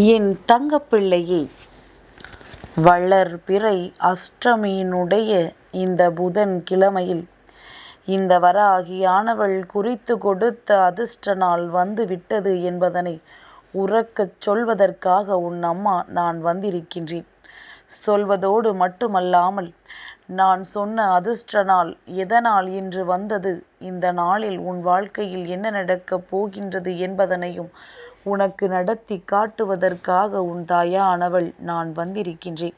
என் தங்கப்பிள்ளையே வளர்பிறை அஷ்டமியினுடைய இந்த புதன் கிழமையில் இந்த வராகியானவள் குறித்து கொடுத்த அதிர்ஷ்ட நாள் வந்து விட்டது என்பதனை உறக்கச் சொல்வதற்காக உன் அம்மா நான் வந்திருக்கின்றேன். சொல்வதோடு மட்டுமல்லாமல் நான் சொன்ன அதிர்ஷ்ட நாள் எதனால் இன்று வந்தது இந்த நாளில் உன் வாழ்க்கையில் என்ன நடக்கப் போகின்றது என்பதனையும் உனக்கு நடத்தி காட்டுவதற்காக உன் தாயானவள் நான் வந்திருக்கின்றேன்.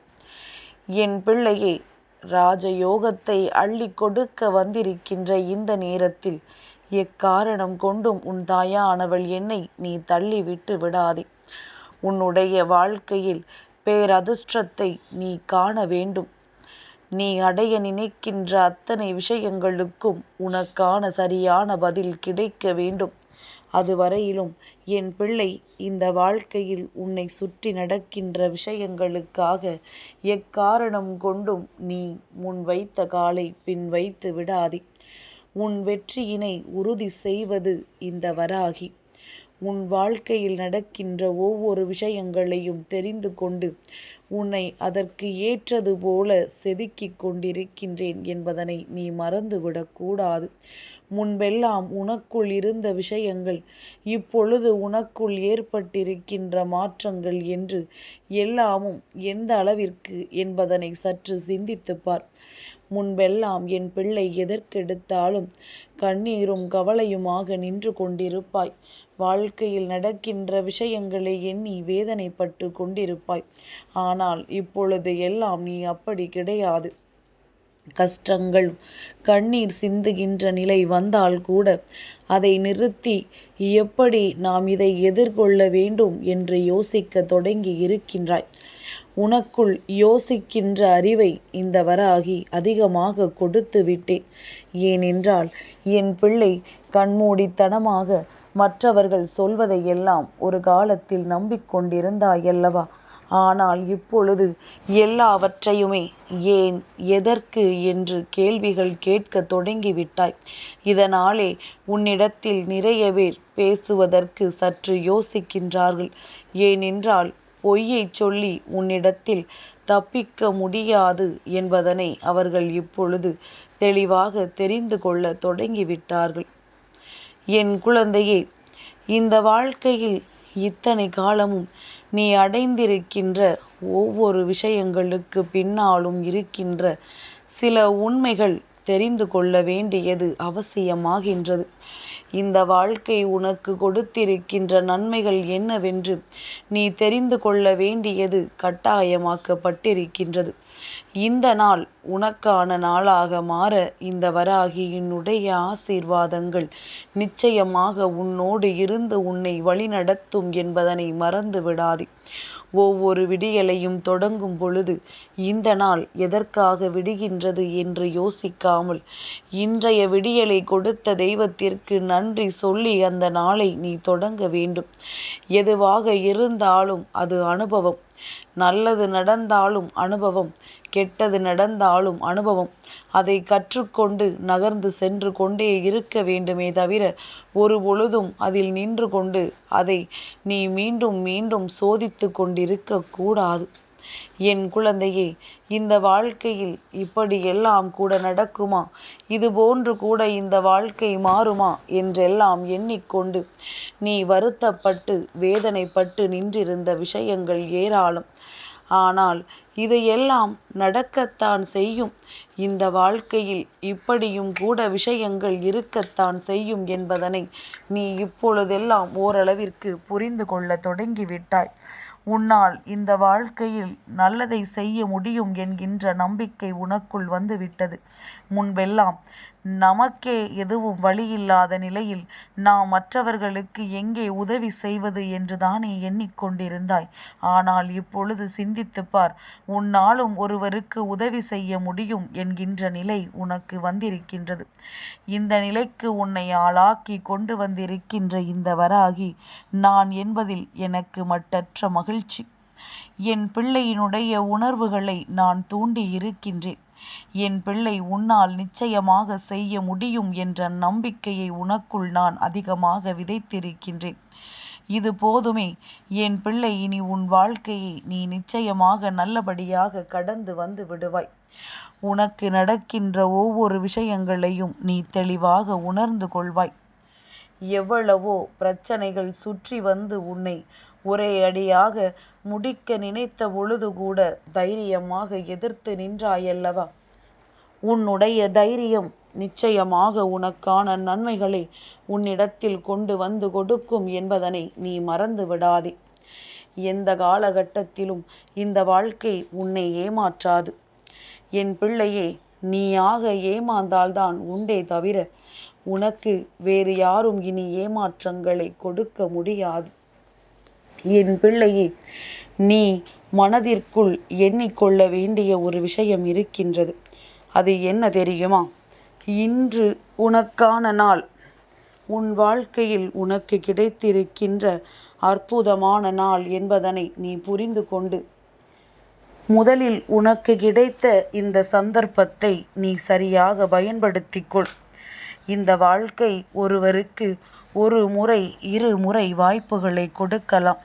என் பிள்ளையே ராஜயோகத்தை அள்ளிக் கொடுக்க வந்திருக்கின்ற இந்த நேரத்தில் எக்காரணம் கொண்டும் உன் தாயானவள் என்னை நீ தள்ளிவிட்டு விடாதே. உன்னுடைய வாழ்க்கையில் பேரதிர்ஷ்டத்தை நீ காண வேண்டும். நீ அடைய நினைக்கின்ற அத்தனை விஷயங்களுக்கும் உனக்கான சரியான பதில் கிடைக்க வேண்டும். அதுவரையிலும் என் பிள்ளை இந்த வாழ்க்கையில் உன்னை சுற்றி நடக்கின்ற விஷயங்களுக்காக எக்காரணம் கொண்டும் நீ முன் வைத்த காலை பின் வைத்து விடாதே. உன் வெற்றியினை உறுதி செய்வது இந்த வராகி. உன் வாழ்க்கையில் நடக்கின்ற ஒவ்வொரு விஷயங்களையும் தெரிந்து கொண்டு உன்னை அதற்கு ஏற்றது போல செதுக்கிக் கொண்டிருக்கின்றேன் என்பதனை நீ மறந்துவிடக்கூடாது முன்பெல்லாம் உனக்குள் இருந்த விஷயங்கள் இப்பொழுது உனக்குள் ஏற்பட்டிருக்கின்ற மாற்றங்கள் என்று எல்லாமும் எந்த அளவிற்கு என்பதனை சற்று சிந்தித்துப்பார் முன்பெல்லாம் என் பிள்ளை எதற்கெடுத்தாலும் கண்ணீரும் கவலையுமாக நின்று கொண்டிருப்பாய். வாழ்க்கையில் நடக்கின்ற விஷயங்களை எண்ணி வேதனைப்பட்டு கொண்டிருப்பாய். ஆனால் இப்பொழுது எல்லாம் நீ அப்படி கிடையாது. கஷ்டங்கள் கண்ணீர் சிந்துகின்ற நிலை வந்தால் கூட அதை நிறுத்தி எப்படி நாம் இதை எதிர்கொள்ள வேண்டும் என்று யோசிக்கத் தொடங்கி இருக்கின்றாய். உனக்குள் யோசிக்கின்ற அறிவை இந்த வராகி அதிகமாக கொடுத்து விட்டேன். ஏனென்றால் என் பிள்ளை கண்மூடித்தனமாக மற்றவர்கள் சொல்வதையெல்லாம் ஒரு காலத்தில் நம்பிக்கொண்டிருந்தாயல்லவா ஆனால் இப்பொழுது எல்லாவற்றையுமே ஏன் எதற்கு என்று கேள்விகள் கேட்கத் தொடங்கிவிட்டாய். இதனாலே உன்னிடத்தில் நிறைய பேர் பேசுவதற்கு சற்று யோசிக்கின்றார்கள். ஏனென்றால் பொய்யைச் சொல்லி உன்னிடத்தில் தப்பிக்க முடியாது என்பதனை அவர்கள் இப்பொழுது தெளிவாக தெரிந்து கொள்ளத் தொடங்கிவிட்டார்கள். என் குழந்தையே இந்த வாழ்க்கையில் இத்தனை காலமும் நீ அடைந்திருக்கின்ற ஒவ்வொரு விஷயங்களுக்கு பின்னாலும் இருக்கின்ற சில உண்மைகள் தெரிந்து கொள்ள வேண்டியது அவசியமாகின்றது. இந்த வாழ்க்கை உனக்கு கொடுத்திருக்கின்ற நன்மைகள் என்னவென்று நீ தெரிந்து கொள்ள வேண்டியது கட்டாயமாக்கப்பட்டிருக்கின்றது. இந்த நாள் உனக்கான நாளாக மாற இந்த வராகியினுடைய ஆசீர்வாதங்கள் நிச்சயமாக உன்னோடு இருந்து உன்னை வழிநடத்தும் என்பதனை மறந்து விடாதே. ஒவ்வொரு விடியலையும் தொடங்கும் பொழுது இந்த நாள் எதற்காக விடுகின்றது என்று யோசிக்காமல் இன்றைய விடியலை கொடுத்த தெய்வத்திற்கு நன்றி சொல்லி அந்த நாளை நீ தொடங்க வேண்டும். எதுவாக இருந்தாலும் அது அனுபவம். நல்லது நடந்தாலும் அனுபவம். கெட்டது நடந்தாலும் அனுபவம். அதை கற்றுக்கொண்டு நகர்ந்து சென்று கொண்டே இருக்க வேண்டுமே தவிர ஒரு பொழுதும் அதில் நின்று கொண்டு அதை நீ மீண்டும் மீண்டும் சோதித்து கொண்டிருக்க கூடாது. என் குழந்தையே இந்த வாழ்க்கையில் இப்படியெல்லாம் கூட நடக்குமா? இதுபோன்று கூட இந்த வாழ்க்கை மாறுமா? என்றெல்லாம் எண்ணிக்கொண்டு நீ வருத்தப்பட்டு வேதனைப்பட்டு நின்றிருந்த விஷயங்கள் ஏராளம். ஆனால் இதையெல்லாம் நடக்கத்தான் செய்யும். இந்த வாழ்க்கையில் இப்படியும் கூட விஷயங்கள் இருக்கத்தான் செய்யும் என்பதனை நீ இப்பொழுதெல்லாம் ஓரளவிற்கு புரிந்து கொள்ள தொடங்கிவிட்டாய். உன்னால் இந்த வாழ்க்கையில் நல்லதை செய்ய முடியும் என்கின்ற நம்பிக்கை உனக்குள் வந்துவிட்டது. முன்பெல்லாம் நமக்கே எதுவும் வழியில்லாத நிலையில் நாம் மற்றவர்களுக்கு எங்கே உதவி செய்வது என்றுதானே எண்ணிக்கொண்டிருந்தாய் எண்ணிக் கொண்டிருந்தாய். ஆனால் இப்பொழுது சிந்தித்துப் பார். உன்னாலும் ஒருவருக்கு உதவி செய்ய முடியும் என்கின்ற நிலை உனக்கு வந்திருக்கின்றது. இந்த நிலைக்கு உன்னை ஆளாக்கிக் கொண்டு வந்திருக்கின்ற இந்த வராகி நான் என்பதில் எனக்கு மட்டற்ற மகிழ்ச்சி. என் பிள்ளையினுடைய உணர்வுகளை நான் தூண்டி இருக்கின்றேன் என் பிள்ளை உன்னால் நிச்சயமாக செய்ய முடியும் என்ற நம்பிக்கையை உனக்குள் நான் அதிகமாக விதைத்திருக்கின்றேன். இது போதுமே என் பிள்ளை இனி உன் வாழ்க்கையை நீ நிச்சயமாக நல்லபடியாக கடந்து வந்து விடுவாய் உனக்கு நடக்கின்ற ஒவ்வொரு விஷயங்களையும் நீ தெளிவாக உணர்ந்து கொள்வாய் எவ்வளவோ பிரச்சனைகள் சுற்றி வந்து உன்னை ஒரே அடியாக முடிக்க நினைத்த பொழுது கூட தைரியமாக எதிர்த்து நின்றாயல்லவா? உன்னுடைய தைரியம் நிச்சயமாக உனக்கான நன்மைகளை உன்னிடத்தில் கொண்டு வந்து கொடுக்கும் என்பதனை நீ மறந்து விடாதே. எந்த காலகட்டத்திலும் இந்த வாழ்க்கை உன்னை ஏமாற்றாது. என் பிள்ளையே நீயாக ஏமாந்தால்தான் உண்டே தவிர உனக்கு வேறு யாரும் இனி ஏமாற்றங்களை கொடுக்க முடியாது. என் பிள்ளையே நீ மனதிற்குள் எண்ணிக்கொள்ள வேண்டிய ஒரு விஷயம் இருக்கின்றது. அது என்ன தெரியுமா? இன்று உனக்கான நாள். உன் வாழ்க்கையில் உனக்கு கிடைத்திருக்கின்ற அற்புதமான நாள் என்பதனை நீ புரிந்து கொண்டு முதலில் உனக்கு கிடைத்த இந்த சந்தர்ப்பத்தை நீ சரியாக பயன்படுத்திக்கொள். இந்த வாழ்க்கை ஒருவருக்கு ஒரு முறை இரு முறை வாய்ப்புகளை கொடுக்கலாம்.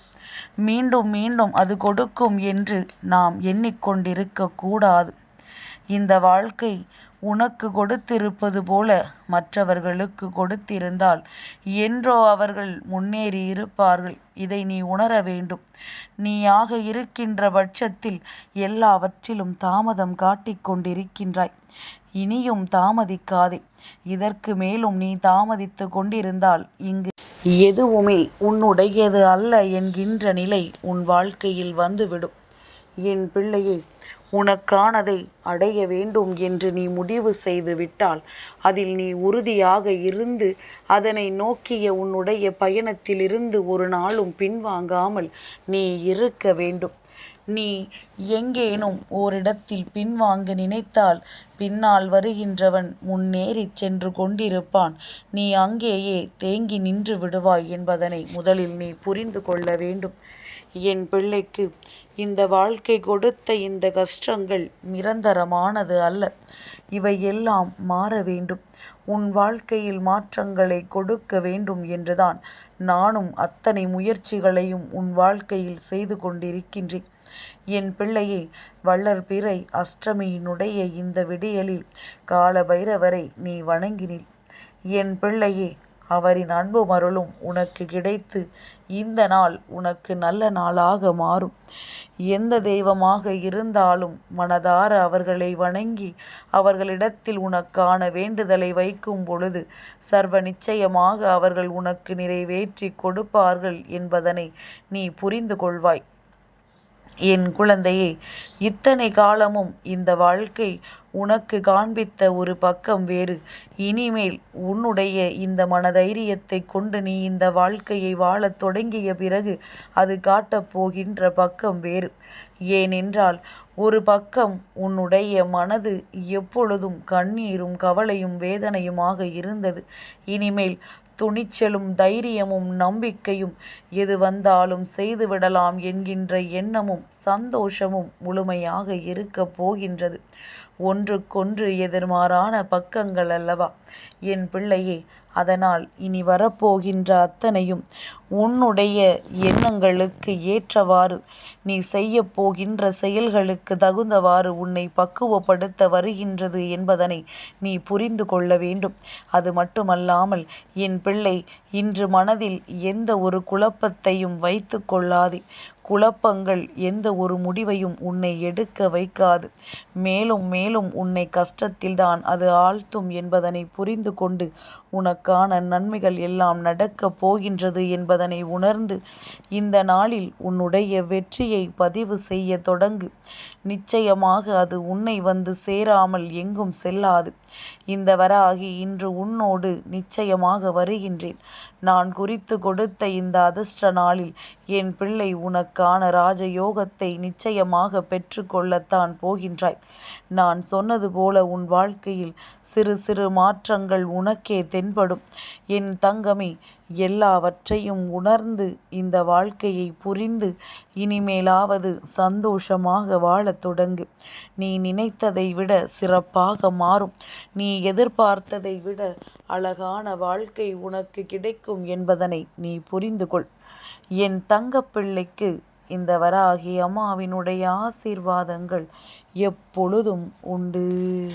மீண்டும் மீண்டும் அது கொடுக்கும் என்று நாம் எண்ணிக்கொண்டிருக்க கூடாது. இந்த வாழ்க்கை உனக்கு கொடுத்திருப்பது போல மற்றவர்களுக்கு கொடுத்திருந்தால் என்றோ அவர்கள் முன்னேறி இருப்பார்கள். இதை நீ உணர வேண்டும். நீயாக இருக்கின்ற பட்சத்தில் எல்லாவற்றிலும் தாமதம் காட்டிக்கொண்டிருக்கின்றாய் இனியும் தாமதிக்காதே. இதற்கு மேலும் நீ தாமதித்து கொண்டிருந்தால் இங்கு எதுவுமே உன்னுடையது அல்ல என்கின்ற நிலை உன் வாழ்க்கையில் வந்துவிடும். என் பிள்ளையை உனக்கானதை அடைய வேண்டும் என்று நீ முடிவு செய்து விட்டால் அதில் நீ உறுதியாக இருந்து அதனை நோக்கிய உன்னுடைய பயணத்திலிருந்து ஒரு நாளும் பின்வாங்காமல் நீ இருக்க வேண்டும். நீ எங்கேனும் ஓரிடத்தில் பின்வாங்க நினைத்தால் பின்னால் வருகின்றவன் முன்னேறிச் சென்று கொண்டிருப்பான். நீ அங்கேயே தேங்கி நின்று விடுவாய் என்பதனை முதலில் நீ புரிந்து கொள்ள வேண்டும். என் பிள்ளைக்கு. இந்த வாழ்க்கை கொடுத்த இந்த கஷ்டங்கள் நிரந்தரமானது அல்ல. இவை எல்லாம் மாற வேண்டும். உன் வாழ்க்கையில் மாற்றங்களை கொடுக்க வேண்டும் என்றுதான் நானும் அத்தனை முயற்சிகளையும் உன் வாழ்க்கையில் செய்து கொண்டிருக்கின்றேன். என் பிள்ளையை வள்ளற்பிறை அஷ்டமியினுடைய இந்த விடியலில் கால பைரவரை நீ வணங்கினில் என் பிள்ளையே அவரின் அன்பும் அருளும் உனக்கு கிடைத்து இந்த நாள் உனக்கு நல்ல நாளாக மாறும். எந்த தெய்வமாக இருந்தாலும் மனதார அவர்களை வணங்கி அவர்களிடத்தில் உனக்கான வேண்டுதலை வைக்கும் பொழுது சர்வ நிச்சயமாக அவர்கள் உனக்கு நிறைவேற்றி கொடுப்பார்கள் என்பதனை நீ புரிந்து கொள்வாய். என் குழந்தையே இத்தனை காலமும் இந்த வாழ்க்கை உனக்கு காண்பித்த ஒரு பக்கம் வேறு. இனிமேல் உன்னுடைய இந்த மனதைரியத்தை கொண்டு நீ இந்த வாழ்க்கையை வாழத் தொடங்கிய பிறகு அது காட்டப் போகின்ற பக்கம் வேறு. ஏனென்றால் ஒரு பக்கம் உன்னுடைய மனது எப்பொழுதும் கண்ணீரும் கவலையும் வேதனையுமாக இருந்தது. இனிமேல் துணிச்சலும் தைரியமும் நம்பிக்கையும் எது வந்தாலும் செய்துவிடலாம் என்கின்ற எண்ணமும் சந்தோஷமும் முழுமையாக இருக்கப் போகின்றது. ஒன்றுக்கொன்று எதிர்மாறான பக்கங்கள் அல்லவா? என் பிள்ளையே அதனால் இனி வரப்போகின்ற அத்தனையும் உன்னுடைய எண்ணங்களுக்கு ஏற்றவாறு நீ செய்ய போகின்ற செயல்களுக்கு தகுந்தவாறு உன்னை பக்குவப்படுத்த வருகின்றது என்பதனை நீ புரிந்து கொள்ள வேண்டும். அது மட்டுமல்லாமல் என் பிள்ளை இன்று மனதில் எந்த ஒரு குழப்பத்தையும் வைத்து கொள்ளாதே. குழப்பங்கள் எந்த ஒரு முடிவையும் உன்னை எடுக்க வைக்காது. மேலும் மேலும் உன்னை கஷ்டத்தில்தான் அது ஆழ்த்தும் என்பதனை புரிந்து கொண்டு உனக்கான நன்மைகள் எல்லாம் நடக்கப் போகின்றது என்பதனை உணர்ந்து இந்த நாளில் உன்னுடைய வெற்றியை பதிவு செய்ய தொடங்கு. நிச்சயமாக அது உன்னை வந்து சேராமல் எங்கும் செல்லாது. இந்த வராகி இன்று உன்னோடு நிச்சயமாக வருகின்றேன். நான் குறித்து கொடுத்த இந்த அதிர்ஷ்ட நாளில் என் பிள்ளை உனக்கான ராஜயோகத்தை நிச்சயமாக பெற்றுக்கொள்ளத்தான் போகின்றாய். நான் சொன்னது போல உன் வாழ்க்கையில் சிறு சிறு மாற்றங்கள் உனக்கே தென்படும். என் தங்கமே எல்லாவற்றையும் உணர்ந்து இந்த வாழ்க்கையை புரிந்து இனிமேலாவது சந்தோஷமாக வாழத் தொடங்கு. நீ நினைத்ததை விட சிறப்பாக மாறும். நீ எதிர்பார்த்ததை விட அழகான வாழ்க்கை உனக்கு கிடைக்கும் என்பதனை நீ புரிந்து கொள். என் தங்கப்பிள்ளைக்கு இந்த வராகி அம்மாவினுடைய ஆசீர்வாதங்கள் எப்பொழுதும் உண்டு.